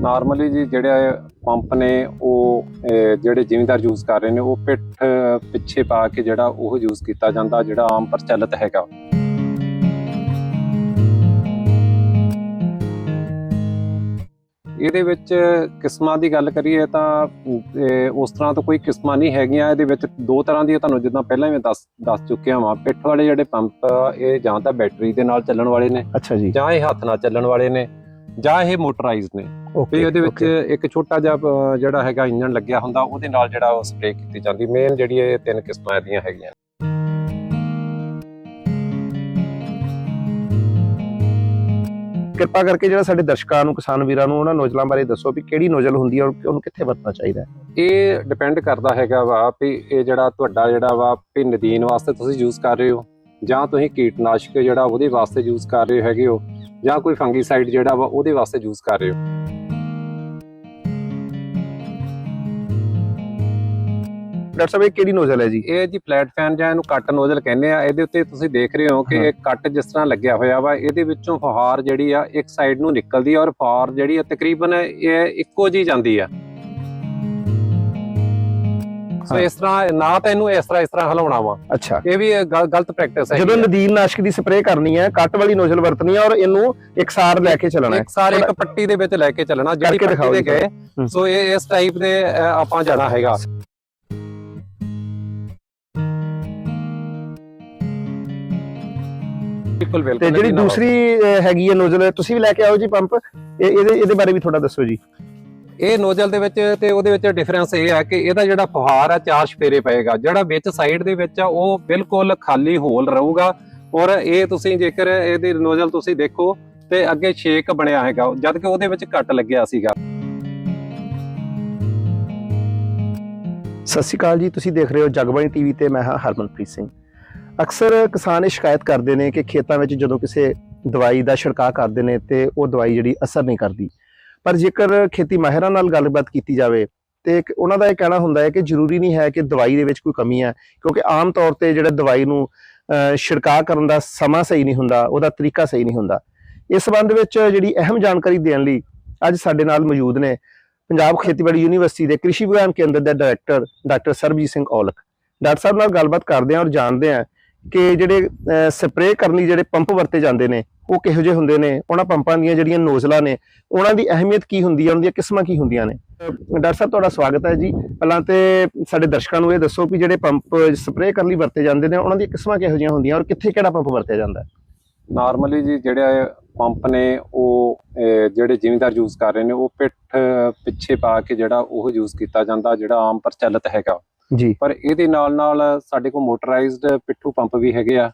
Normally ਜੀ ਜਿਹੜੇ pump ਨੇ ਉਹ ਜਿਹੜੇ ਜ਼ਿਮੀਂਦਾਰ ਯੂਜ਼ ਕਰ ਰਹੇ ਨੇ ਉਹ ਪਿੱਠ ਪਿੱਛੇ ਪਾ ਕੇ ਜਿਹੜਾ ਉਹ ਯੂਜ਼ ਕੀਤਾ ਜਾਂਦਾ ਜਿਹੜਾ ਆਮ ਪ੍ਰਚਲਿਤ ਹੈਗਾ। ਇਹਦੇ ਵਿੱਚ ਕਿਸਮਾਂ ਦੀ ਗੱਲ ਕਰੀਏ ਤਾਂ ਉਸ ਤਰ੍ਹਾਂ ਤਾਂ ਕੋਈ ਕਿਸਮਾਂ ਨਹੀਂ ਹੈਗੀਆਂ। ਇਹਦੇ ਵਿੱਚ ਦੋ ਤਰ੍ਹਾਂ ਦੀਆਂ ਤੁਹਾਨੂੰ ਜਿੱਦਾਂ ਪਹਿਲਾਂ ਵੀ ਦੱਸ ਦੱਸ ਚੁੱਕਿਆ ਹਾਂ ਪਿੱਠ ਵਾਲੇ ਜਿਹੜੇ ਪੰਪ ਇਹ ਜਾਂ ਤਾਂ ਬੈਟਰੀ ਦੇ ਨਾਲ ਚੱਲਣ ਵਾਲੇ ਨੇ ਅੱਛਾ ਜੀ। ਜਾਂ ਇਹ ਹੱਥ ਨਾਲ ਚੱਲਣ ਵਾਲੇ ਨੇ। ਜਾਂ ਇਹ ਮੋਟਰਾਈਜ਼ਡ ਨੇ। ਓਕੇ ਉਹਦੇ ਵਿੱਚ ਇੱਕ ਛੋਟਾ ਜਿਹਾ ਜਿਹੜਾ ਹੈਗਾ ਇੰਜਨ ਲੱਗਿਆ ਹੁੰਦਾ ਉਹਦੇ ਨਾਲ ਜਿਹੜਾ ਉਹ ਸਪਰੇਅ ਕੀਤੀ ਜਾਂਦੀ। ਮੇਨ ਜਿਹੜੀ ਇਹ ਤਿੰਨ ਕਿਸਮਾਂ ਇਹਦੀਆਂ ਹੈਗੀਆਂ ਕਿਰਪਾ ਕਰਕੇ ਜਿਹੜਾ ਸਾਡੇ ਦਰਸ਼ਕਾਂ ਨੂੰ ਕਿਸਾਨ ਵੀਰਾਂ ਨੂੰ ਉਹਨਾਂ ਨੋਜ਼ਲਾਂ ਬਾਰੇ ਦੱਸੋ ਵੀ ਕਿਹੜੀ ਨੋਜ਼ਲ ਹੁੰਦੀ ਹੈ ਔਰ ਉਹਨੂੰ ਕਿੱਥੇ ਵਰਤਣਾ ਚਾਹੀਦਾ ਹੈ। ਇਹ ਡਿਪੈਂਡ ਕਰਦਾ ਹੈਗਾ ਵਾ ਵੀ ਇਹ ਜਿਹੜਾ ਤੁਹਾਡਾ ਜਿਹੜਾ ਵਾ ਵੀ ਨਦੀਨ ਵਾਸਤੇ ਤੁਸੀਂ ਯੂਜ਼ ਕਰ ਰਹੇ ਹੋ ਜਾਂ ਤੁਸੀਂ ਕੀਟਨਾਸ਼ਕ ਜਿਹੜਾ ਉਹਦੇ ਵਾਸਤੇ ਯੂਜ਼ ਕਰ ਰਹੇ ਹੈਗੇ ਹੋ। ਜਾਂ ਕੋਈ ਫੰਗੀਸਾਈਡ ਜਿਹੜਾ ਵਾ ਉਹਦੇ ਵਾਸਤੇ ਯੂਜ਼ ਕਰ ਰਹੇ ਹੋ। ਡਾਕਟਰ ਸਾਹਿਬ ਇਹ ਕਿਹੜੀ ਨੋਜ਼ਲ ਹੈ ਜੀ? ਇਹ ਜੀ ਫਲੈਟ ਫੈਨ ਜਾਂ ਇਹਨੂੰ ਕੱਟ ਨੋਜ਼ਲ ਕਹਿੰਦੇ ਆ। ਇਹਦੇ ਉੱਤੇ ਤੁਸੀਂ ਦੇਖ ਰਹੇ ਹੋ ਕਿ। ਇਹ ਕੱਟ ਜਿਸ ਤਰ੍ਹਾਂ ਲੱਗਿਆ ਹੋਇਆ ਵਾ ਇਹਦੇ ਵਿੱਚੋਂ ਫੁਹਾਰ ਜਿਹੜੀ ਆ ਇੱਕ ਸਾਈਡ ਨੂੰ ਨਿਕਲਦੀ ਆ ਔਰ ਫੁਹਾਰ ਜਿਹੜੀ ਆ ਤਕਰੀਬਨ ਇਹ ਇੱਕੋ ਜੀ ਜਾਂਦੀ ਆ। ਸੋ। ਇਸ ਤਰ੍ਹਾਂ ਨਾ ਤਾਂ ਇਹਨੂੰ ਇਸ ਤਰ੍ਹਾਂ ਇਸ ਤਰ੍ਹਾਂ ਹਲਾਉਣਾ ਵਾ। ਅੱਛਾ। ਇਹ ਵੀ ਗਲ- ਗਲਤ ਪ੍ਰੈਕਟਿਸ ਹੈ ਜਦੋਂ ਨਦੀਨ ਨਾਸ਼ਕ ਦੀ ਸਪਰੇਅ ਕਰਨੀ ਹੈ ਕੱਟ ਵਾਲੀ ਨੋਜ਼ਲ ਵਰਤਣੀ ਹੈ ਔਰ ਇਹਨੂੰ ਇਕਸਾਰ ਲੈ ਕੇ ਚੱਲਣਾ ਹੈ। ਇੱਕ ਸਾਰੇ ਇੱਕ ਪੱਟੀ ਦੇ ਵਿੱਚ ਲੈ ਕੇ ਚੱਲਣਾ ਜਿਹੜੀ ਪੱਟੀ ਦੇ ਗਏ। ਸੋ ਇਹ ਇਸ ਟਾਈਪ ਦੇ ਆਪਾਂ ਜਾਣਾ ਹੈਗਾ। ਬਿਲਕੁਲ ਬਿਲਕੁਲ ਤੇ ਜਿਹੜੀ ਦੂਸਰੀ ਹੈਗੀ ਹੈ ਨੋਜ਼ਲ ਤੁਸੀਂ ਵੀ ਲੈ ਕੇ ਆਓ ਜੀ ਪੰਪ। ਇਹ ਇਹਦੇ ਇਹਦੇ ਬਾਰੇ ਵੀ ਥੋੜਾ ਦੱਸੋ ਜੀ। ਇਹ ਨੋਜ਼ਲ ਦੇ ਵਿੱਚ ਤੇ ਉਹਦੇ ਵਿੱਚ ਡਿਫਰੈਂਸ ਇਹ ਹੈ ਕਿ ਇਹਦਾ ਜਿਹੜਾ ਫੁਹਾਰ ਆ, ਚਾਰ ਸ਼ਪੇਰੇ ਪਏਗਾ। ਜਿਹੜਾ ਵਿੱਚ ਸਾਈਡ ਦੇ ਵਿੱਚ ਆ, ਉਹ ਬਿਲਕੁਲ ਖਾਲੀ ਹੋਲ ਰਹੂਗਾ। ਔਰ ਇਹ ਤੁਸੀਂ ਜੇਕਰ ਇਹਦੀ ਨੋਜ਼ਲ ਤੁਸੀਂ ਦੇਖੋ ਤੇ ਅੱਗੇ ਛੇਕ ਬਣਿਆ ਹੈਗਾ, ਜਦ ਕਿ ਉਹਦੇ ਵਿੱਚ ਕੱਟ ਲੱਗਿਆ ਸੀਗਾ। ਸਤਿ ਸ਼੍ਰੀ ਅਕਾਲ ਜੀ, ਤੁਸੀਂ ਦੇਖ ਰਹੇ ਹੋ ਜਗਬਾਣੀ ਟੀਵੀ ਤੇ ਮੈਂ ਹਾਂ ਹਰਮਨਪ੍ਰੀਤ ਸਿੰਘ। ਅਕਸਰ ਕਿਸਾਨ ਇਹ ਸ਼ਿਕਾਇਤ ਕਰਦੇ ਨੇ ਕਿ ਖੇਤਾਂ ਵਿੱਚ ਜਦੋਂ ਕਿਸੇ ਦਵਾਈ ਦਾ ਛਿੜਕਾਅ ਕਰਦੇ ਨੇ ਤੇ ਉਹ ਦਵਾਈ ਜਿਹੜੀ ਅਸਰ ਨਹੀਂ ਕਰਦੀ। ਪਰ ਜੇਕਰ ਖੇਤੀ ਮਾਹਿਰਾਂ ਨਾਲ ਗੱਲਬਾਤ ਕੀਤੀ ਜਾਵੇ, ਤੇ ਇੱਕ ਉਹਨਾਂ ਦਾ ਇਹ ਕਹਿਣਾ ਹੁੰਦਾ ਹੈ ਕਿ ਜ਼ਰੂਰੀ ਨਹੀਂ ਹੈ ਕਿ ਦਵਾਈ ਦੇ ਵਿੱਚ ਕੋਈ ਕਮੀ ਹੈ, ਕਿਉਂਕਿ ਆਮ ਤੌਰ ਤੇ ਜਿਹੜਾ ਦਵਾਈ ਨੂੰ ਛਿੜਕਾਅ ਕਰਨ ਦਾ ਸਮਾਂ ਸਹੀ ਨਹੀਂ ਹੁੰਦਾ, ਉਹਦਾ ਤਰੀਕਾ ਸਹੀ ਨਹੀਂ ਹੁੰਦਾ। ਇਸ ਸੰਬੰਧ ਵਿੱਚ ਜਿਹੜੀ ਅਹਿਮ ਜਾਣਕਾਰੀ ਦੇਣ ਲਈ ਅੱਜ ਸਾਡੇ ਨਾਲ ਮੌਜੂਦ ਨੇ ਪੰਜਾਬ ਖੇਤੀਬਾੜੀ ਯੂਨੀਵਰਸਿਟੀ ਦੇ ਕ੍ਰਿਸ਼ੀ ਵਿਗਿਆਨ ਕੇਂਦਰ ਦੇ director doctor Sarabjit Singh Aulakh. Doctor ਸਾਹਿਬ ਨਾਲ ਗੱਲਬਾਤ ਕਰਦੇ ਹਾਂ ਔਰ ਜਾਣਦੇ ਹਾਂ ਕਿ ਜਿਹੜੇ ਸਪਰੇਅ ਕਰਨ ਲਈ ਜਿਹੜੇ ਪੰਪ ਵਰਤੇ ਜਾਂਦੇ ਨੇ ਉਹ ਕਿਹੋ ਜਿਹੇ ਹੁੰਦੇ ਨੇ ਉਹਨਾਂ ਪੰਪਾਂ ਦੀਆਂ ਜਿਹੜੀਆਂ ਨੋਜ਼ਲਾਂ ਨੇ ਉਹਨਾਂ ਦੀ ਅਹਿਮੀਅਤ ਕੀ ਹੁੰਦੀ ਹੈ ਉਹਨਾਂ ਦੀਆਂ ਕਿਸਮਾਂ ਕੀ ਹੁੰਦੀਆਂ ਨੇ? ਡਾਕਟਰ ਸਾਹਿਬ ਤੁਹਾਡਾ ਸਵਾਗਤ ਹੈ ਜੀ। ਪਹਿਲਾਂ ਤੇ ਸਾਡੇ ਦਰਸ਼ਕਾਂ ਨੂੰ ਇਹ ਦੱਸੋ ਕਿ ਜਿਹੜੇ ਪੰਪ ਸਪਰੇਅ ਕਰਨ ਲਈ ਵਰਤੇ ਜਾਂਦੇ ਨੇ ਉਹਨਾਂ ਦੀਆਂ ਕਿਸਮਾਂ ਕਿਹੋ ਜਿਹੀਆਂ ਹੁੰਦੀਆਂ ਔਰ ਕਿੱਥੇ ਕਿਹੜਾ ਪੰਪ ਵਰਤਿਆ ਜਾਂਦਾ? ਹੈ ਨਾਰਮਲੀ ਜੀ ਜਿਹੜੇ ਪੰਪ ਨੇ ਉਹ ਜਿਹੜੇ ਜ਼ਿਮੀਂਦਾਰ ਯੂਜ਼ ਕਰ ਰਹੇ ਨੇ ਉਹ ਪਿੱਠ ਪਿੱਛੇ ਪਾ ਕੇ ਜਿਹੜਾ ਉਹ ਯੂਜ਼ ਕੀਤਾ ਜਾਂਦਾ ਜਿਹੜਾ ਆਮ ਪ੍ਰਚਲਿਤ ਹੈਗਾ। ਜੀ। ਪਰ ਇਹਦੇ ਨਾਲ ਨਾਲ ਸਾਡੇ ਕੋਲ ਮੋਟਰਾਈਜ਼ਡ ਪਿੱਠੂ ਪੰਪ ਵੀ ਹੈਗੇ ਆ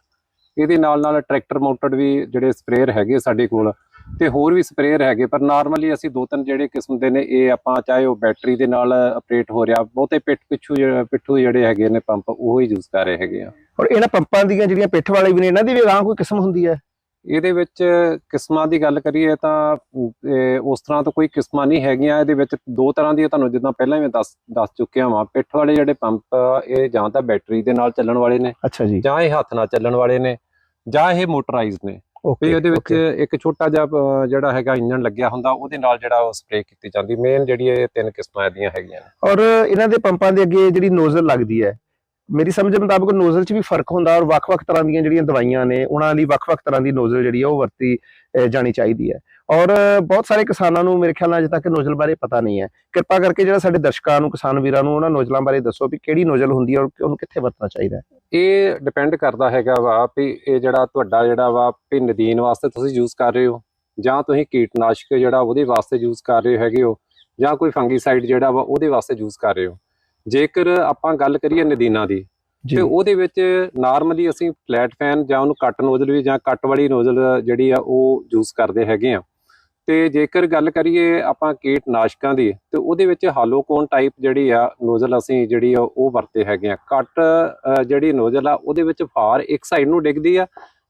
ਇਹਦੇ ਨਾਲ ਨਾਲ ਟਰੈਕਟਰ ਮਾਊਂਟਡ ਵੀ ਜਿਹੜੇ ਸਪਰੇਅਰ ਹੈਗੇ ਸਾਡੇ ਕੋਲ ਤੇ ਹੋਰ ਵੀ ਸਪਰੇਅਰ ਹੈਗੇ ਪਰ ਨਾਰਮਲੀ ਅਸੀਂ ਦੋ ਤਿੰਨ ਜਿਹੜੇ ਕਿਸਮ ਦੇ ਨੇ ਇਹ ਆਪਾਂ ਚਾਹੇ ਉਹ ਬੈਟਰੀ ਦੇ ਨਾਲ ਆਪਰੇਟ ਹੋ ਰਿਹਾ ਬਹੁਤੇ ਪਿੱਠ ਪਿੱਛੂ ਪਿੱਠੂ ਜਿਹੜੇ ਹੈਗੇ ਨੇ ਪੰਪ ਉਹ ਹੀ ਯੂਜ਼ ਕਰ ਰਹੇ ਹੈਗੇ ਆ। ਔਰ ਇਹਨਾਂ ਪੰਪਾਂ ਦੀਆਂ ਜਿਹੜੀਆਂ ਪਿੱਠ ਵਾਲੇ ਵੀ ਨੇ ਇਹਨਾਂ ਦੀ ਵੀ ਅਗਾਂਹ ਕੋਈ ਕਿਸਮ ਹੁੰਦੀ ਹੈ? ਇਹਦੇ ਵਿੱਚ ਕਿਸਮਾਂ ਦੀ ਗੱਲ ਕਰੀਏ ਤਾਂ ਉਸ ਤਰ੍ਹਾਂ ਤਾਂ ਕੋਈ ਕਿਸਮਾਂ ਨਹੀਂ ਹੈਗੀਆਂ ਇਹਦੇ ਵਿੱਚ ਦੋ ਤਰ੍ਹਾਂ ਦੀਆਂ ਤੁਹਾਨੂੰ ਜਿੱਦਾਂ ਪਹਿਲਾਂ ਮੈਂ ਦੱਸ ਦੱਸ ਚੁੱਕਿਆ ਹਾਂ ਪਿੱਠ ਵਾਲੇ ਜਿਹੜੇ ਪੰਪ ਇਹ ਜਾਂ ਤਾਂ ਬੈਟਰੀ ਦੇ ਨਾਲ ਚੱਲਣ ਵਾਲੇ ਨੇ ਅੱਛਾ ਜੀ। ਜਾਂ ਇਹ ਹੱਥ ਨਾਲ ਚੱਲਣ ਵਾਲੇ ਨੇ। ਜਾਂ ਇਹ ਮੋਟਰਾਈਜ਼ਡ ਨੇ। ਵੀ ਓਕੇ ਉਹਦੇ ਵਿੱਚ ਇੱਕ ਛੋਟਾ ਜਿਹਾ ਜਿਹੜਾ ਹੈਗਾ ਇੰਜਨ ਲੱਗਿਆ ਹੁੰਦਾ ਉਹਦੇ ਨਾਲ ਜਿਹੜਾ ਉਹ ਸਪਰੇਅ ਕੀਤੀ ਜਾਂਦੀ। ਮੇਨ ਜਿਹੜੀ ਇਹ ਤਿੰਨ ਕਿਸਮਾਂ ਇਹਦੀਆਂ ਹੈਗੀਆਂ ਔਰ ਇਹਨਾਂ ਦੇ ਪੰਪਾਂ ਦੇ ਅੱਗੇ ਜਿਹੜੀ ਨੋਜ਼ਲ ਲੱਗਦੀ ਹੈ ਮੇਰੀ ਸਮਝ ਦੇ ਮੁਤਾਬਕ ਨੋਜ਼ਲ 'ਚ ਵੀ ਫ਼ਰਕ ਹੁੰਦਾ ਔਰ ਵੱਖ-ਵੱਖ ਤਰ੍ਹਾਂ ਦੀਆਂ ਜਿਹੜੀਆਂ ਦਵਾਈਆਂ ਨੇ, ਉਹਨਾਂ ਲਈ ਵੱਖ-ਵੱਖ ਤਰ੍ਹਾਂ ਦੀ ਨੋਜ਼ਲ ਜਿਹੜੀ ਹੈ ਉਹ ਵਰਤੀ ਜਾਣੀ ਚਾਹੀਦੀ ਹੈ। ਔਰ ਬਹੁਤ ਸਾਰੇ ਕਿਸਾਨਾਂ ਨੂੰ ਮੇਰੇ ਖਿਆਲ ਨਾਲ ਅਜੇ ਤੱਕ ਨੋਜ਼ਲ ਬਾਰੇ ਪਤਾ ਨਹੀਂ ਹੈ। ਕਿਰਪਾ ਕਰਕੇ ਜਿਹੜਾ ਸਾਡੇ ਦਰਸ਼ਕਾਂ ਨੂੰ, ਕਿਸਾਨ ਵੀਰਾਂ ਨੂੰ ਉਹਨਾਂ ਨੋਜ਼ਲਾਂ ਬਾਰੇ ਦੱਸੋ ਵੀ ਕਿਹੜੀ ਨੋਜ਼ਲ ਹੁੰਦੀ ਹੈ ਔਰ ਉਹਨੂੰ ਕਿੱਥੇ ਵਰਤਣਾ ਚਾਹੀਦਾ ਇਹ ਡਿਪੈਂਡ ਕਰਦਾ ਹੈਗਾ ਵਾ ਵੀ ਇਹ ਜਿਹੜਾ ਤੁਹਾਡਾ ਜਿਹੜਾ ਵਾ ਵੀ ਨਦੀਨ ਵਾਸਤੇ ਤੁਸੀਂ ਯੂਜ਼ ਕਰ ਰਹੇ ਹੋ, ਜਾਂ ਤੁਸੀਂ ਕੀਟਨਾਸ਼ਕ ਜਿਹੜਾ ਉਹਦੇ ਵਾਸਤੇ ਯੂਜ਼ ਕਰ ਰਹੇ ਹੈਗੇ ਹੋ, ਜਾਂ ਕੋਈ ਫੰਗੀਸਾਈਡ ਜਿਹੜਾ ਵਾ ਉਹਦੇ ਵਾਸਤੇ ਯੂਜ਼ ਕਰ ਰਹੇ ਹੋ। ਜੇਕਰ ਆਪਾਂ ਗੱਲ ਕਰੀਏ ਨਦੀਨਾਂ ਦੀ ਤੇ ਉਹਦੇ ਵਿੱਚ ਨਾਰਮਲੀ ਅਸੀਂ ਫਲੈਟ ਫੈਨ ਜਾਂ ਉਹਨੂੰ ਕੱਟ ਨੋਜ਼ਲ ਵੀ ਜਾਂ ਕੱਟ ਵਾਲੀ ਨੋਜ਼ਲ ਜਿਹੜੀ ਆ ਉਹ ਯੂਜ਼ ਕਰਦੇ ਹੈਗੇ ਆ। ਤੇ ਜੇਕਰ ਗੱਲ ਕਰੀਏ ਆਪਾਂ ਕੀਟਨਾਸ਼ਕਾਂ ਦੀ ਤੇ ਉਹਦੇ ਵਿੱਚ ਹਾਲੋਕੋਨ ਟਾਈਪ ਜਿਹੜੀ ਆ ਨੋਜ਼ਲ ਅਸੀਂ ਜਿਹੜੀ ਆ ਉਹ ਵਰਤੇ ਹੈਗੇ ਆ। ਕੱਟ ਜਿਹੜੀ ਨੋਜ਼ਲ ਆ ਉਹਦੇ ਵਿੱਚ ਫਾਰ ਇੱਕ ਸਾਈਡ ਨੂੰ ਡਿੱਗਦੀ ਆ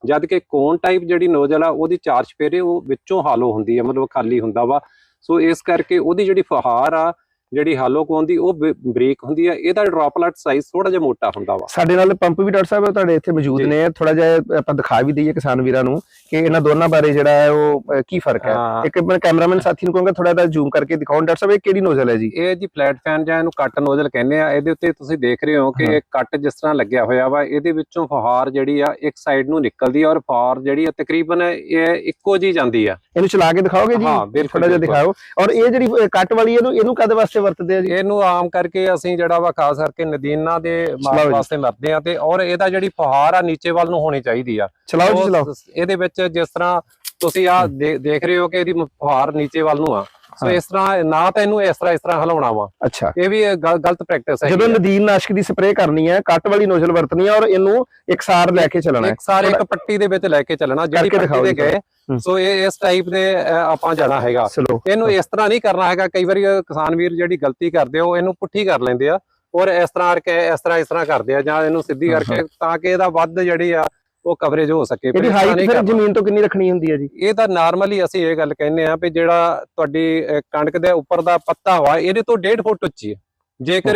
ਜਦ ਕਿ ਕੋਨ ਟਾਈਪ ਜਿਹੜੀ ਨੋਜ਼ਲ ਆ ਉਹਦੀ ਚਾਰ ਚਪੇਰੇ ਉਹ ਵਿੱਚੋਂ ਹਾਲੋ ਹੁੰਦੀ ਆ ਮਤਲਬ ਖਾਲੀ ਹੁੰਦਾ ਵਾ। ਸੋ ਇਸ ਕਰਕੇ ਉਹਦੀ ਜਿਹੜੀ ਫੁਹਾਰ ਆ ਜਿਹੜੀ ਹਾਲੋਕੋਨ ਦੀ ਉਹ ਬਰੀਕ ਹੁੰਦੀ ਆ ਇਹਦਾ ਡ੍ਰੌਪਲੇਟ ਸਾਈਜ਼ ਥੋੜਾ ਜਿਹਾ ਮੋਟਾ ਹੁੰਦਾ ਵਾ। ਸਾਡੇ ਨਾਲ ਪੰਪ ਵੀ ਡਾਕਟਰ ਸਾਹਿਬ ਤੁਹਾਡੇ ਇੱਥੇ ਮੌਜੂਦ। ਨੇ ਥੋੜਾ ਜਿਹਾ ਆਪਾਂ ਦਿਖਾ ਵੀ ਦਈਏ ਕਿਸਾਨ ਵੀਰਾਂ ਨੂੰ ਕਿ ਇਹਨਾਂ ਦੋਨਾਂ ਬਾਰੇ ਜਿਹੜਾ ਹੈ ਉਹ ਕੀ ਫ਼ਰਕ ਹੈ। ਇੱਕ ਮੈਂ ਕੈਮਰਾਮੈਨ ਸਾਥੀ ਨੂੰ ਕਹੂੰਗਾ ਥੋੜਾ ਜਿਹਾ ਜ਼ੂਮ ਕਰਕੇ ਦਿਖਾਉਣ ਡਾਕਟਰ ਸਾਹਿਬ ਇਹ ਕਿਹੜੀ ਨੋਜ਼ਲ ਹੈ ਜੀ? ਇਹ ਜੀ ਫਲੈਟ ਫੈਨ ਜਾਂ ਇਹਨੂੰ ਕੱਟ ਨੋਜ਼ਲ ਕਹਿੰਦੇ ਆ ਇਹਦੇ ਉੱਤੇ ਤੁਸੀਂ ਦੇਖ ਰਹੇ ਹੋ ਕਿ ਕੱਟ ਜਿਸ ਤਰ੍ਹਾਂ ਲੱਗਿਆ ਹੋਇਆ ਵਾ ਇਹਦੇ ਵਿੱਚੋਂ ਫੁਹਾਰ ਜਿਹੜੀ ਆ ਇੱਕ ਸਾਈਡ ਨੂੰ ਨਿਕਲਦੀ ਆ ਔਰ ਫੁਹਾਰ ਜਿਹੜੀ ਆ ਤਕਰੀਬਨ ਇਹ ਇੱਕੋ ਜੀ ਜਾਂਦੀ ਆ। ਇਹਨੂੰ ਚਲਾ ਕੇ ਦਿਖਾਓਗੇ ਜੀ? ਹਾਂ, ਥੋੜਾ ਜਿਹਾ। ਦਿਖਾਓ। ਔਰ ਇਹ ਜਿਹੜੀ ਕੱਟ ਵਾਲੀ ਇਹਨੂੰ ਇਹਨੂੰ ਕਦੇ ਵਾਸਤੇ ਵਰਤਦੇ ਆ ਜੀ? ਇਹਨੂੰ ਆਮ ਕਰਕੇ ਅਸੀਂ ਜਿਹੜਾ ਵਾ ਖਾਸ ਕਰਕੇ ਨਦੀਨਾਂ ਦੇ ਜੀ। ਵਾਸਤੇ ਵਰਤਦੇ ਆ ਤੇ ਔਰ ਇਹਦਾ ਜਿਹੜੀ ਫੁਹਾਰ ਆ ਨੀਚੇ ਵੱਲ ਨੂੰ ਹੋਣੀ ਚਾਹੀਦੀ ਆ। ਚਲਾਓ ਜੀ ਚਲਾਓ। ਇਹਦੇ ਵਿੱਚ ਜਿਸ ਤਰ੍ਹਾਂ ਤੁਸੀਂ ਆ ਦੇਖ ਰਹੇ ਹੋ ਕਿ ਇਹਦੀ ਫੁਹਾਰ ਨੀਚੇ ਵੱਲ ਨੂੰ ਆ। ਸੋ ਹਾਂ। ਇਸ ਤਰ੍ਹਾਂ ਨਾ ਤਾਂ ਇਹਨੂੰ ਇਸ ਤਰ੍ਹਾਂ ਇਸ ਤਰ੍ਹਾਂ ਹਿਲਾਉਣਾ ਵਾ। ਅੱਛਾ। ਇਹ ਵੀ ਗਲ- ਗਲਤ ਪ੍ਰੈਕਟਿਸ ਹੈ ਜਦੋਂ ਨਦੀਨ ਨਾਸ਼ਕ ਦੀ ਸਪਰੇਅ ਕਰਨੀ ਹੈ ਕੱਟ ਵਾਲੀ ਨੋਜ਼ਲ ਵਰਤਣੀ ਹੈ ਔਰ ਇਹਨੂੰ ਇੱਕਸਾਰ ਲੈ ਕੇ ਚੱਲਣਾ ਹੈ। ਇੱਕ ਸਾਰੇ ਇੱਕ ਪੱਟੀ ਦੇ ਵਿੱਚ ਲੈ ਕੇ ਚੱਲਣਾ ਜਿਹੜੀ ਪੱਟੀ ਜੀ ਗਏ। ਹੂੰ। ਸੋ ਇਹ ਇਸ ਟਾਈਪ ਦੇ ਆਪਾਂ ਜਾਣਾ ਹੈਗਾ। ਇਹਨੂੰ ਇਸ ਤਰ੍ਹਾਂ ਨਹੀਂ ਕਰਨਾ ਹੈਗਾ। ਕਈ ਵਾਰੀ ਕਿਸਾਨ ਵੀਰ ਜਿਹੜੀ ਗਲਤੀ ਕਰਦੇ ਉਹ ਇਹਨੂੰ ਪੁੱਠੀ ਕਰ ਲੈਂਦੇ ਆ। ਔਰ ਇਸ ਤਰ੍ਹਾਂ ਕਰਕੇ ਇਸ ਤਰ੍ਹਾਂ ਇਸ ਤਰ੍ਹਾਂ ਕਰਦੇ ਆ ਜਾਂ ਇਹਨੂੰ ਸਿੱਧੀ ਹਾਂ, ਕਰਕੇ ਤਾਂ ਕਿ ਇਹਦਾ ਵੱਧ ਜਿਹੜੀ ਆ ਉਹ ਕਵਰੇਜ ਹੋ ਸਕੇ ਇਹਦੀ ਹਾਈਟ ਫਿਰ। ਜ਼ਮੀਨ ਤੋਂ ਕਿੰਨੀ ਰੱਖਣੀ ਹੁੰਦੀ ਹੈ ਜੀ? ਇਹ ਤਾਂ ਨਾਰਮਲੀ ਅਸੀਂ ਇਹ ਗੱਲ ਕਹਿੰਦੇ ਆ ਵੀ ਜਿਹੜਾ ਤੁਹਾਡੀ ਕਣਕ ਦੇ ਉੱਪਰ ਦਾ ਪੱਤਾ ਵਾ ਇਹਦੇ ਤੋਂ 1.5 ਫੁੱਟ ਉੱਚੀ ਹੈ। ਜੇਕਰ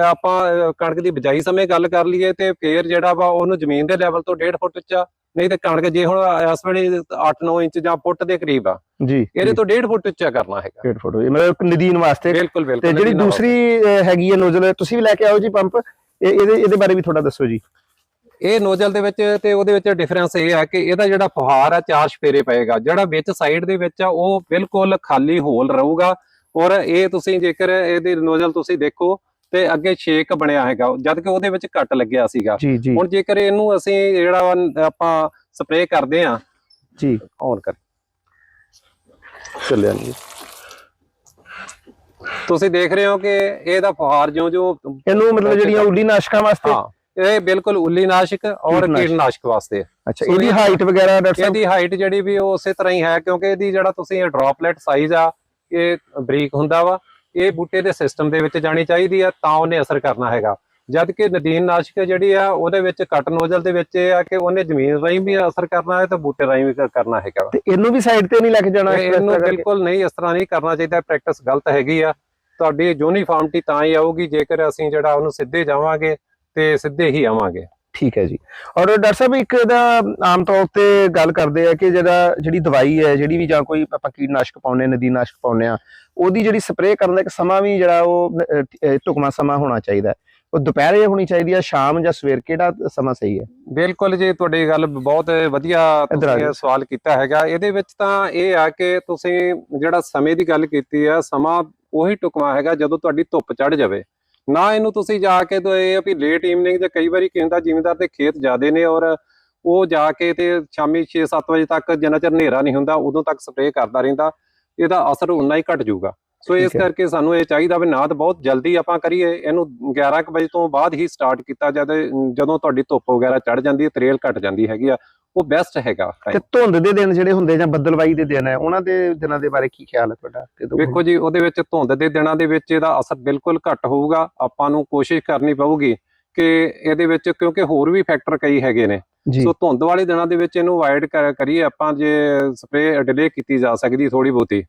ਆਪਾਂ ਕਣਕ ਦੀ ਬਿਜਾਈ ਸਮੇਂ ਗੱਲ ਕਰ ਲਈਏ ਤੇ ਫੇਰ ਜਿਹੜਾ ਵਾ ਉਹਨੂੰ ਜ਼ਮੀਨ ਦੇ ਲੈਵਲ ਤੋਂ 1.5 ਫੁੱਟ ਉੱਚਾ ਨਹੀਂ ਤੇ ਕਣਕ ਜੇ ਹੁਣ ਇਸ ਵੇਲੇ 8-9 ਇੰਚ ਜਾਂ ਫੁੱਟ ਦੇ ਕਰੀਬ ਆ ਜੀ ਇਹਦੇ ਤੋਂ 1.5 ਫੁੱਟ ਉੱਚਾ ਕਰਨਾ ਹੈਗਾ। 1.5 ਫੁੱਟ ਮਤਲਬ ਨਦੀਨ ਵਾਸਤੇ। ਬਿਲਕੁਲ ਤੇ ਬਿਲਕੁਲ ਜਿਹੜੀ ਇਹਦੀ ਨਾਲ। ਦੂਸਰੀ ਹੈਗੀ ਹੈ ਨੋਜ਼ਲ ਤੁਸੀਂ ਵੀ ਲੈ ਕੇ ਆਓ ਜੀ ਪੰਪ ਇਹ ਇਹਦੇ ਇਹਦੇ ਬਾਰੇ ਵੀ ਥੋੜਾ ਦੱਸੋ ਜੀ। ਇਹ ਨੋਜ਼ਲ ਦੇ ਵਿੱਚ ਤੇ ਉਹਦੇ ਵਿੱਚ ਡਿਫਰੈਂਸ ਇਹ ਆ ਕਿ ਇਹਦਾ ਜਿਹੜਾ ਫੁਹਾਰ ਆ ਚਾਰ ਸ਼ਪੇਰੇ ਪਏਗਾ। ਜਿਹੜਾ ਵਿੱਚ ਸਾਈਡ ਦੇ ਵਿੱਚ ਆ ਉਹ ਬਿਲਕੁਲ ਖਾਲੀ ਹੋਲ ਰਹੂਗਾ। ਔਰ ਇਹ ਤੁਸੀਂ ਜੇਕਰ ਇਹਦੀ ਨੋਜ਼ਲ ਤੁਸੀਂ ਦੇਖੋ ਤੇ ਅੱਗੇ ਛੇਕ ਬਣਿਆ ਹੈਗਾ ਜਦ ਕਿ ਉਹਦੇ ਵਿੱਚ ਕੱਟ ਲੱਗਿਆ ਸੀਗਾ। ਜੀ ਜੀ। ਹੁਣ ਜੇਕਰ ਇਹਨੂੰ ਅਸੀਂ ਜਿਹੜਾ ਆਪਾਂ ਸਪਰੇਅ ਕਰਦੇ ਆ ਜੀ। ਔਨ ਕਰ। ਚੱਲਿਆ ਨਹੀਂ। ਤੁਸੀਂ ਦੇਖ ਰਹੇ ਹੋ ਕਿ ਇਹਦਾ ਫੁਹਾਰ ਜਿਉਂ-ਜਿਉਂ ਇਹਨੂੰ ਮਤਲਬ ਜਿਹੜੀਆਂ ਉੱਲੀ ਨਾਸ਼ਕਾਂ ਵਾਸਤੇ ਹਾਂ। ਇਹ ਬਿਲਕੁਲ ਉੱਲੀ ਨਾਸ਼ਕ ਔਰ ਕੀਟਨਾਸ਼ਕ। ਵਾਸਤੇ ਅੱਛਾ ਇਹਦੀ ਇਹ- ਹਾਈਟ ਵਗੈਰਾ ਡਾਕਟਰ ਇਹਦੀ ਹਾਈਟ ਜਿਹੜੀ ਵੀ ਉਹ ਉਸੇ ਤਰ੍ਹਾਂ ਹੀ ਹੈ ਕਿਉਂਕਿ ਇਹਦੀ ਜਿਹੜਾ ਤੁਸੀਂ ਇਹ ਡ੍ਰੌਪਲੇਟ ਸਾਈਜ਼ ਆ ਇਹ ਬਰੀਕ ਹੁੰਦਾ ਵਾ ਇਹ ਬੂਟੇ ਦੇ ਸਿਸਟਮ ਦੇ ਵਿੱਚ ਜਾਣੀ ਚਾਹੀਦੀ ਆ ਤਾਂ ਉਹਨੇ ਅਸਰ ਕਰਨਾ ਹੈਗਾ ਜਦ ਕਿ ਨਦੀਨ ਨਾਸ਼ਕ ਜਿਹੜੀ ਆ ਉਹਦੇ ਵਿੱਚ ਕੱਟ ਨੋਜ਼ਲ ਦੇ ਵਿੱਚ ਇਹ ਆ ਕਿ ਉਹਨੇ ਜ਼ਮੀਨ ਰਾਹੀਂ ਵੀ ਅਸਰ ਕਰਨਾ ਹੈ ਤੇ ਬੂਟੇ ਰਾਹੀਂ ਵੀ ਕਰਨਾ ਹੈਗਾ। ਤੇ ਇਹਨੂੰ ਵੀ ਸਾਈਡ ਤੇ ਨਹੀਂ ਲੈ ਕੇ ਜਾਣਾ ਇਹਨੂੰ? ਬਿਲਕੁਲ ਨਹੀਂ ਇਸ ਤਰ੍ਹਾਂ ਨਹੀਂ ਕਰਨਾ ਚਾਹੀਦਾ ਪ੍ਰੈਕਟਿਸ ਗਲਤ ਹੈਗੀ ਆ ਤੁਹਾਡੀ ਯੂਨੀਫਾਰਮਟੀ ਤਾਂ ਹੀ ਆਊਗੀ ਜੇਕਰ ਅਸੀਂ ਜਿਹੜਾ ਉਹਨੂੰ ਸਿੱਧੇ ਜਾਵਾਂਗੇ ਤੇ ਸਿੱਧੇ ਹੀ ਆਵਾਂਗੇ। ਠੀਕ ਹੈ ਜੀ। ਔਰ ਡਾਕਟਰ ਸਾਹਿਬ ਇੱਕ ਇਹਦਾ ਆਮ ਤੌਰ ਤੇ ਗੱਲ ਕਰਦੇ ਆ ਕਿ ਜਿਹੜਾ ਜਿਹੜੀ ਦਵਾਈ ਹੈ ਜਿਹੜੀ ਵੀ ਜਾਂ ਕੋਈ ਆਪਾਂ ਕੀਟਨਾਸ਼ਕ ਪਾਉਨੇ ਨਦੀਨਾਸ਼ਕ ਪਾਉਨੇ ਆ ਉਹਦੀ ਜਿਹੜੀ ਸਪਰੇਅ ਕਰਨ ਦਾ ਇੱਕ ਸਮਾਂ ਵੀ ਜਿਹੜਾ ਉਹ ਢੁਕਵਾਂ ਸਮਾਂ ਹੋਣਾ ਚਾਹੀਦਾ। ਉਹ ਦੁਪਹਿਰੇ ਹੋਣੀ ਚਾਹੀਦੀ ਹੈ ਸ਼ਾਮ ਜਾਂ ਸਵੇਰ ਕਿਹੜਾ ਸਮਾਂ ਸਹੀ ਹੈ? ਬਿਲਕੁਲ ਜੀ ਤੁਹਾਡੀ ਗੱਲ ਬਹੁਤ ਵਧੀਆ ਆ ਤੁਸੀਂ ਸਵਾਲ ਕੀਤਾ ਹੈਗਾ। ਇਹਦੇ ਵਿੱਚ ਤਾਂ ਇਹ ਆ ਕਿ ਤੁਸੀਂ ਜਿਹੜਾ ਸਮੇਂ ਦੀ ਗੱਲ ਕੀਤੀ ਆ ਸਮਾਂ ਉਹੀ ਟੁਕਵਾ ਹੈਗਾ ਜਦੋਂ ਤੁਹਾਡੀ ਧੁੱਪ ਚੜ ਜਾਵੇ। ਨਾ ਇਹਨੂੰ ਤੁਸੀਂ ਜਾ ਕੇ ਤਾਂ ਇਹ ਵੀ ਲੇਟ ਈਵਨਿੰਗ ਜਾਂ ਕਈ ਵਾਰੀ ਕਹਿੰਦਾ ਜ਼ਿਮੀਂਦਾਰ ਦੇ ਖੇਤ ਜ਼ਿਆਦੇ ਨੇ ਔਰ ਉਹ ਜਾ ਕੇ ਤੇ ਸ਼ਾਮੀ 6-7 ਵਜੇ ਤੱਕ ਜਿੰਨਾ ਚਿਰ ਹਨੇਰਾ ਨਹੀਂ ਹੁੰਦਾ ਉਦੋਂ ਤੱਕ ਸਪਰੇਅ ਕਰਦਾ ਰਹਿੰਦਾ ਇਹਦਾ ਅਸਰ ਉਨਾ ਹੀ ਘਟ ਜਾਊਗਾ ਸੋ ਇਸ। ਕਰਕੇ ਸਾਨੂੰ ਇਹ ਚਾਹੀਦਾ ਵੀ ਨਾ ਤਾਂ ਬਹੁਤ ਜਲਦੀ ਆਪਾਂ ਕਰੀਏ ਇਹਨੂੰ 11 ਕੁ ਵਜੇ ਤੋਂ ਬਾਅਦ ਹੀ ਸਟਾਰਟ ਕੀਤਾ ਜਦ ਜਦੋਂ ਤੁਹਾਡੀ ਧੁੱਪ ਵਗੈਰਾ ਚੜ ਜਾਂਦੀ ਹੈ ਤਰੇਲ ਘਟ ਜਾਂਦੀ ਹੈਗੀ ਆ ਉਹ ਬੈਸਟ ਹੈਗਾ ਤੇ ਧੁੰਦ ਦੇ ਦਿਨ ਜਿਹੜੇ ਹੁੰਦੇ ਜਾਂ ਬੱਦਲਵਾਈ ਦੇ ਦਿਨ ਹੈ ਉਹਨਾਂ ਦੇ ਦਿਨਾਂ ਦੇ ਬਾਰੇ ਕੀ ਖਿਆਲ ਹੈ ਤੁਹਾਡਾ? ਵੇਖੋ ਜੀ ਉਹਦੇ ਵਿੱਚ ਧੁੰਦ ਦੇ ਦਿਨਾਂ ਦੇ ਵਿੱਚ ਇਹਦਾ ਅਸਰ ਬਿਲਕੁਲ ਘੱਟ ਹੋਊਗਾ। ਆਪਾਂ ਨੂੰ ਕੋਸ਼ਿਸ਼ ਕਰਨੀ ਪਊਗੀ ਕਿ ਇਹਦੇ ਵਿੱਚ ਕਿਉਂਕਿ ਹੋਰ ਵੀ ਫੈਕਟਰ ਕਈ ਹੈਗੇ ਨੇ। ਸੋ ਧੁੰਦ ਵਾਲੇ ਦਿਨਾਂ ਦੇ ਵਿੱਚ ਇਹਨੂੰ ਅਵਾਇਡ ਕਰੀਏ ਆਪਾਂ ਜੇ ਸਪਰੇ ਡਿਲੇ ਕੀਤੀ ਜਾ ਸਕਦੀ ਥੋੜੀ ਬਹੁਤੀ।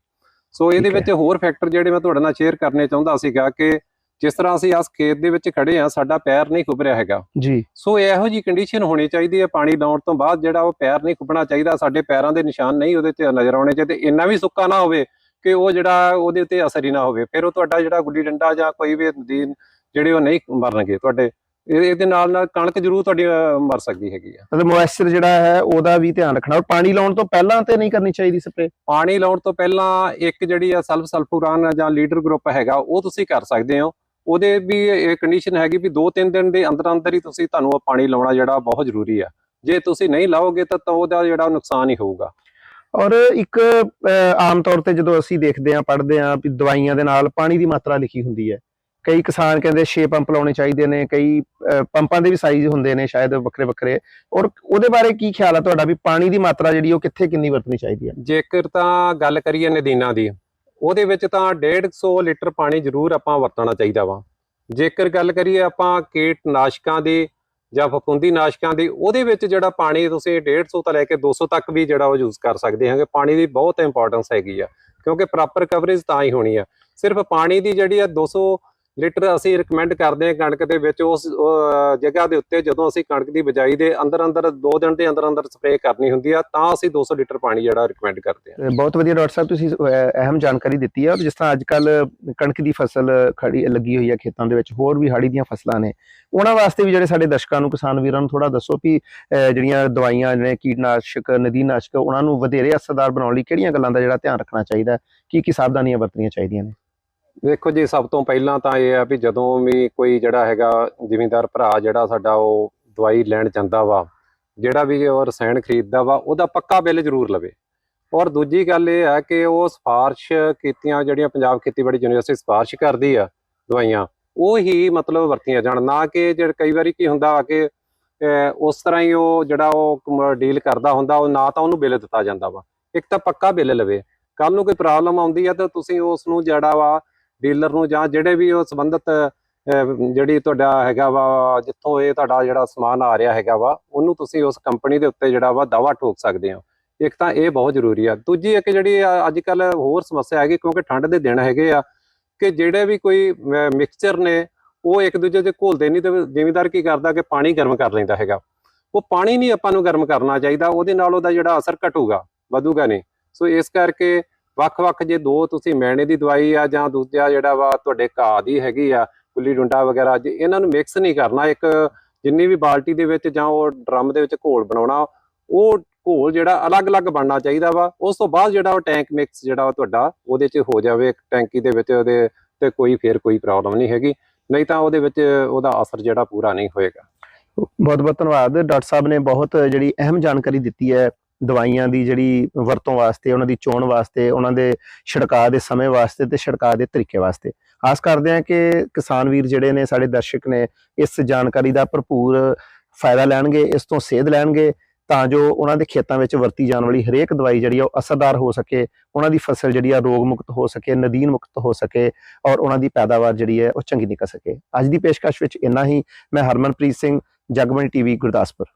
ਸੋ ਇਹਦੇ। ਵਿੱਚ ਹੋਰ ਫੈਕਟਰ ਜਿਹੜੇ ਮੈਂ ਤੁਹਾਡੇ ਨਾਲ ਸ਼ੇਅਰ ਕਰਨੇ ਚਾਹੁੰਦਾ ਸੀਗਾ ਕਿ ਜਿਸ ਤਰ੍ਹਾਂ ਅਸੀਂ ਇਸ ਖੇਤ ਦੇ ਵਿੱਚ ਖੜੇ ਆ ਸਾਡਾ ਪੈਰ ਨਹੀਂ ਖੁੱਭ ਰਿਹਾ ਹੈਗਾ। ਜੀ। ਸੋ ਇਹੋ ਜੀ ਕੰਡੀਸ਼ਨ ਹੋਣੀ ਚਾਹੀਦੀ ਹੈ ਪਾਣੀ ਲਾਉਣ ਤੋਂ ਬਾਅਦ ਜਿਹੜਾ ਉਹ ਪੈਰ ਨਹੀਂ ਖੁੱਬਣਾ ਚਾਹੀਦਾ ਸਾਡੇ ਪੈਰਾਂ ਦੇ ਨਿਸ਼ਾਨ ਨਹੀਂ ਉਹਦੇ ਤੇ ਨਜ਼ਰ ਆਉਣੇ ਚਾਹੀਦੇ। ਇੰਨਾ ਵੀ ਸੁੱਕਾ ਨਾ ਹੋਵੇ ਕਿ ਉਹ ਜਿਹੜਾ ਉਹਦੇ ਉੱਤੇ ਅਸਰ ਹੀ ਨਾ ਹੋਵੇ। ਫਿਰ ਉਹ ਤੁਹਾਡਾ ਜਿਹੜਾ ਗੁੱਲੀ ਡੰਡਾ ਜਾਂ ਕੋਈ ਵੀ ਨਦੀਨ ਜਿਹੜੇ ਉਹ ਨਹੀਂ ਮਰਨਗੇ ਤੁਹਾਡੇ। ਇਹ- ਇਹਦੇ ਨਾਲ ਨਾਲ ਕਣਕ ਜ਼ਰੂਰ ਤੁਹਾਡੀ ਮਰ ਸਕਦੀ ਹੈਗੀ ਆ। ਮਤਲਬ ਮੋਇਸਚਰ ਜਿਹੜਾ ਹੈ ਉਹਦਾ ਵੀ ਧਿਆਨ ਰੱਖਣਾ ਔਰ ਪਾਣੀ ਲਾਉਣ ਤੋਂ ਪਹਿਲਾਂ ਤੇ ਨਹੀਂ ਕਰਨੀ ਚਾਹੀਦੀ ਸਪਰੇਅ? ਪਾਣੀ ਲਾਉਣ ਤੋਂ ਪਹਿਲਾਂ ਇੱਕ ਜਿਹੜੀ ਆ ਸਲਫ ਸਲਫੂਰਾਨ ਜਾਂ ਲੀਡਰ ਗਰੁੱਪ ਹੈਗਾ ਉਹ ਤੁਸੀਂ ਕਰ ਸਕਦੇ ਹੋ। ਉਹਦੇ ਵੀ ਇਹ ਕੰਡੀਸ਼ਨ ਹੈਗੀ ਵੀ 2-3 ਦਿਨ ਦੇ ਅੰਦਰ ਅੰਦਰ ਹੀ ਤੁਸੀਂ ਤੁਹਾਨੂੰ ਉਹ ਪਾਣੀ ਲਾਉਣਾ ਜਿਹੜਾ ਬਹੁਤ ਜ਼ਰੂਰੀ ਆ। ਜੇ ਤੁਸੀਂ ਨਹੀਂ ਲਾਓਗੇ ਤਾਂ ਤਾਂ ਉਹਦਾ ਜਿਹੜਾ ਨੁਕਸਾਨ ਹੀ ਹੋਊਗਾ। ਔਰ ਇੱਕ ਆਮ ਤੌਰ ਤੇ ਜਦੋਂ ਅਸੀਂ ਦੇਖਦੇ ਹਾਂ ਪੜ੍ਹਦੇ ਹਾਂ ਵੀ ਦਵਾਈਆਂ ਦੇ ਨਾਲ ਪਾਣੀ ਦੀ ਮਾਤਰਾ ਲਿਖੀ ਹੁੰਦੀ ਹੈ। ਕਈ ਕਿਸਾਨ ਕਹਿੰਦੇ 6 ਪੰਪ ਲਾਉਣੇ ਚਾਹੀਦੇ ਨੇ ਕਈ ਪੰਪਾਂ ਦੇ ਵੀ ਸਾਈਜ਼ ਹੁੰਦੇ ਨੇ ਸ਼ਾਇਦ ਵੱਖਰੇ ਵੱਖਰੇ। ਔਰ ਉਹਦੇ ਬਾਰੇ ਕੀ ਖਿਆਲ ਹੈ ਤੁਹਾਡਾ ਵੀ ਪਾਣੀ ਦੀ ਮਾਤਰਾ ਜਿਹੜੀ ਉਹ ਕਿੱਥੇ ਕਿੰਨੀ ਵਰਤਣੀ ਚਾਹੀਦੀ ਹੈ? ਜੇਕਰ ਤਾਂ ਗੱਲ ਕਰੀਏ ਨਦੀਨਾਂ ਦੀ ਉਹਦੇ ਵਿੱਚ ਤਾਂ 150 ਲੀਟਰ ਪਾਣੀ ਜ਼ਰੂਰ ਆਪਾਂ ਵਰਤਣਾ ਚਾਹੀਦਾ ਵਾ। ਜੇਕਰ ਗੱਲ ਕਰੀਏ ਆਪਾਂ ਕੀਟਨਾਸ਼ਕਾਂ ਦੀ ਜਾਂ ਫਫੂੰਦੀ ਨਾਸ਼ਕਾਂ ਦੀ, ਉਹਦੇ ਵਿੱਚ ਜਿਹੜਾ ਪਾਣੀ ਤੁਸੀਂ 150 ਤੋਂ ਲੈ ਕੇ 200 ਤੱਕ ਵੀ ਜਿਹੜਾ ਉਹ ਯੂਜ਼ ਕਰ ਸਕਦੇ ਹਾਂਗੇ। ਪਾਣੀ ਦੀ ਬਹੁਤ ਇੰਪੋਰਟੈਂਸ ਹੈਗੀ ਆ, ਕਿਉਂਕਿ ਪ੍ਰੋਪਰ ਕਵਰੇਜ ਤਾਂ ਹੀ ਹੋਣੀ ਆ। ਸਿਰਫ ਪਾਣੀ ਦੀ ਜਿਹੜੀ ਆ 200 ਲੀਟਰ ਅਸੀਂ ਰეკਮੈਂਡ ਕਰਦੇ ਹਾਂ ਕਣਕ ਦੇ ਵਿੱਚ ਉਸ ਜਗ੍ਹਾ ਦੇ ਉੱਤੇ ਜਦੋਂ ਅਸੀਂ ਕਣਕ ਦੀ ਬਜਾਈ ਦੇ ਅੰਦਰ ਅੰਦਰ 2 ਦਿਨ ਦੇ ਅੰਦਰ ਅੰਦਰ ਸਪਰੇਅ ਕਰਨੀ ਹੁੰਦੀ ਆ, ਤਾਂ ਅਸੀਂ 200 ਲੀਟਰ ਪਾਣੀ ਜਿਹੜਾ ਰეკਮੈਂਡ ਕਰਦੇ ਹਾਂ। ਬਹੁਤ ਵਧੀਆ ਡਾਕਟਰ ਸਾਹਿਬ, ਤੁਸੀਂ ਅਹਿਮ ਜਾਣਕਾਰੀ ਦਿੱਤੀ ਆ ਜਿਸ ਤਰ੍ਹਾਂ ਅੱਜ ਕੱਲ ਕਣਕ ਦੀ ਫਸਲ ਖੜੀ, ਲੱਗੀ ਹੋਈ ਆ ਖੇਤਾਂ ਦੇ ਵਿੱਚ, ਹੋਰ ਵੀ ਹਾੜੀ ਦੀਆਂ ਫਸਲਾਂ ਨੇ। ਉਹਨਾਂ ਵਾਸਤੇ ਵੀ ਜਿਹੜੇ ਸਾਡੇ ਦਰਸ਼ਕਾਂ ਨੂੰ, ਕਿਸਾਨ ਵੀਰਾਂ ਨੂੰ ਥੋੜਾ ਦੱਸੋ ਵੀ ਜਿਹੜੀਆਂ ਦਵਾਈਆਂ ਨੇ, ਕੀਟਨਾਸ਼ਕ ਨਦੀ ਨਾਸ਼ਕ ਉਹਨਾਂ ਨੂੰ ਵਧੇਰੇ ਅਸਰਦਾਰ ਬਣਾਉਣ ਲਈ ਕਿਹੜੀਆਂ ਗੱਲਾਂ ਦਾ ਜਿਹੜਾ ਧਿਆਨ ਰੱਖਣਾ ਚਾਹੀਦਾ ਕੀ ਕੀ ਸਾਵਧਾਨੀਆਂ ਵਰਤਣੀਆਂ ਚਾਹੀਦੀਆਂ ਨੇ? ਦੇਖੋ ਜੀ, ਸਭ ਤੋਂ ਪਹਿਲਾਂ ਤਾਂ ਇਹ ਆ ਵੀ ਜਦੋਂ ਵੀ ਕੋਈ ਜਿਹੜਾ ਹੈਗਾ ਜ਼ਿਮੀਂਦਾਰ ਭਰਾ ਜਿਹੜਾ ਸਾਡਾ ਉਹ ਦਵਾਈ ਲੈਣ ਜਾਂਦਾ ਵਾ, ਜਿਹੜਾ ਵੀ ਉਹ ਰਸਾਇਣ ਖਰੀਦਦਾ ਵਾ, ਉਹਦਾ ਪੱਕਾ ਬਿੱਲ ਜ਼ਰੂਰ ਲਵੇ। ਔਰ ਦੂਜੀ ਗੱਲ ਇਹ ਹੈ ਕਿ ਉਹ ਸਿਫਾਰਿਸ਼ ਕੀਤੀਆਂ ਜਿਹੜੀਆਂ ਪੰਜਾਬ ਖੇਤੀਬਾੜੀ ਯੂਨੀਵਰਸਿਟੀ ਸਿਫਾਰਿਸ਼ ਕਰਦੀ ਆ ਦਵਾਈਆਂ, ਉਹ ਹੀ ਮਤਲਬ ਵਰਤੀਆਂ ਜਾਣ। ਨਾ ਕਿ ਜਿਹੜਾ ਕਈ ਵਾਰੀ ਕੀ ਹੁੰਦਾ ਵਾ ਕਿ ਉਸ ਤਰ੍ਹਾਂ ਹੀ ਉਹ ਜਿਹੜਾ ਉਹ ਡੀਲ ਕਰਦਾ ਹੁੰਦਾ, ਉਹ ਨਾ ਤਾਂ ਉਹਨੂੰ ਬਿੱਲ ਦਿੱਤਾ ਜਾਂਦਾ ਵਾ। ਇੱਕ ਤਾਂ ਪੱਕਾ ਬਿੱਲ ਲਵੇ। ਕੱਲ ਨੂੰ ਕੋਈ ਪ੍ਰੋਬਲਮ ਆਉਂਦੀ ਆ ਤਾਂ ਤੁਸੀਂ ਉਸ ਨੂੰ ਜਿਹੜਾ ਵਾ ਡੀਲਰ ਨੂੰ ਜਾਂ ਜਿਹੜੇ ਵੀ ਉਹ ਸੰਬੰਧਿਤ ਜਿਹੜੀ ਤੁਹਾਡਾ ਹੈਗਾ ਵਾ, ਜਿੱਥੋਂ ਇਹ ਤੁਹਾਡਾ ਜਿਹੜਾ ਸਮਾਨ ਆ ਰਿਹਾ ਹੈਗਾ ਵਾ, ਉਹਨੂੰ ਤੁਸੀਂ ਉਸ ਕੰਪਨੀ ਦੇ ਉੱਤੇ ਜਿਹੜਾ ਵਾ ਦਾਵਾ ਠੋਕ ਸਕਦੇ ਹੋ। ਇੱਕ ਤਾਂ ਇਹ ਬਹੁਤ ਜ਼ਰੂਰੀ ਆ। ਦੂਜੀ ਇੱਕ ਜਿਹੜੀ ਅੱਜ ਕੱਲ ਹੋਰ ਸਮੱਸਿਆ ਹੈਗੀ ਕਿਉਂਕਿ ਠੰਡ ਦੇ ਦਿਨ ਹੈਗੇ ਆ, ਕਿ ਜਿਹੜੇ ਵੀ ਕੋਈ ਮਿਕਸਚਰ ਨੇ, ਉਹ ਇੱਕ ਦੂਜੇ 'ਚ ਘੁਲਦੇ ਨਹੀਂ ਤੇ ਜ਼ਿਮੀਦਾਰ ਕੀ ਕਰਦਾ ਕਿ ਪਾਣੀ ਗਰਮ ਕਰ ਲੈਂਦਾ ਹੈਗਾ। ਉਹ ਪਾਣੀ ਨਹੀਂ ਆਪਾਂ ਨੂੰ ਗਰਮ ਕਰਨਾ ਚਾਹੀਦਾ, ਉਹਦੇ ਨਾਲ ਉਹਦਾ ਜਿਹੜਾ ਅਸਰ ਘਟੂਗਾ, ਵਧੂਗਾ ਨਹੀਂ। ਸੋ ਇਸ ਕਰਕੇ ਵੱਖ-ਵੱਖ ਜੇ ਦੋ ਤੁਸੀਂ ਮੈਣੇ ਦੀ ਦਵਾਈ ਆ ਜਾਂ ਦੂਜਾ ਜਿਹੜਾ ਵਾ ਤੁਹਾਡੇ ਘਾਹ ਦੀ ਹੈਗੀ ਆ ਗੁੱਲੀ ਡੁੰਡਾ ਵਗੈਰਾ, ਜੇ ਇਹਨਾਂ ਨੂੰ ਮਿਕਸ ਨਹੀਂ ਕਰਨਾ, ਇੱਕ ਜਿੰਨੀ ਵੀ ਬਾਲਟੀ ਦੇ ਵਿੱਚ ਜਾਂ ਉਹ ਡਰਮ ਦੇ ਵਿੱਚ ਘੋਲ ਬਣਾਉਣਾ, ਉਹ ਘੋਲ ਜਿਹੜਾ ਅਲੱਗ-ਅਲੱਗ ਬਣਨਾ ਚਾਹੀਦਾ ਵਾ, ਉਸ ਤੋਂ ਬਾਅਦ ਜਿਹੜਾ ਉਹ ਟੈਂਕ ਮਿਕਸ ਜਿਹੜਾ ਵਾ ਤੁਹਾਡਾ, ਉਹਦੇ 'ਚ ਹੋ ਜਾਵੇ, ਇੱਕ ਟੈਂਕੀ ਦੇ ਵਿੱਚ ਉਹਦੇ ਤੇ ਕੋਈ ਫੇਰ ਕੋਈ ਪ੍ਰੋਬਲਮ ਨਹੀਂ ਹੈਗੀ, ਨਹੀਂ ਤਾਂ ਉਹਦੇ ਵਿੱਚ ਉਹਦਾ ਅਸਰ ਜਿਹੜਾ ਪੂਰਾ ਨਹੀਂ ਹੋਏਗਾ। ਬਹੁਤ ਬਹੁਤ ਧੰਨਵਾਦ। ਡਾਕਟਰ ਸਾਹਿਬ ਨੇ ਬਹੁਤ ਜਿਹੜੀ ਅਹਿਮ ਜਾਣਕਾਰੀ ਦਿੱਤੀ ਹੈ। ਦਵਾਈਆਂ ਦੀ ਜਿਹੜੀ ਵਰਤੋਂ ਵਾਸਤੇ, ਉਹਨਾਂ ਦੀ ਚੋਣ ਵਾਸਤੇ, ਉਹਨਾਂ ਦੇ ਛਿੜਕਾਅ ਦੇ ਸਮੇਂ ਵਾਸਤੇ ਤੇ ਛਿੜਕਾਅ ਦੇ ਤਰੀਕੇ ਵਾਸਤੇ। ਆਸ ਕਰਦੇ ਹਾਂ ਕਿ ਕਿਸਾਨ ਵੀਰ ਜਿਹੜੇ ਨੇ, ਸਾਡੇ ਦਰਸ਼ਕ ਨੇ, ਇਸ ਜਾਣਕਾਰੀ ਦਾ ਭਰਪੂਰ ਫਾਇਦਾ ਲੈਣਗੇ, ਇਸ ਤੋਂ ਸੇਧ ਲੈਣਗੇ, ਤਾਂ ਜੋ ਉਹਨਾਂ ਦੇ ਖੇਤਾਂ ਵਿੱਚ ਵਰਤੀ ਜਾਣ ਵਾਲੀ ਹਰੇਕ ਦਵਾਈ ਜਿਹੜੀ ਆ ਉਹ ਅਸਰਦਾਰ ਹੋ ਸਕੇ, ਉਹਨਾਂ ਦੀ ਫਸਲ ਜਿਹੜੀ ਆ ਰੋਗ ਮੁਕਤ ਹੋ ਸਕੇ, ਨਦੀਨ ਮੁਕਤ ਹੋ ਸਕੇ ਔਰ ਉਹਨਾਂ ਦੀ ਪੈਦਾਵਾਰ ਜਿਹੜੀ ਹੈ ਉਹ ਚੰਗੀ ਨਿਕਲ ਸਕੇ। ਅੱਜ ਦੀ ਪੇਸ਼ਕਸ਼ ਵਿੱਚ ਇੰਨਾ ਹੀ। ਮੈਂ ਹਰਮਨਪ੍ਰੀਤ ਸਿੰਘ, ਜਗਮਣੀ ਟੀਵੀ, ਗੁਰਦਾਸਪੁਰ।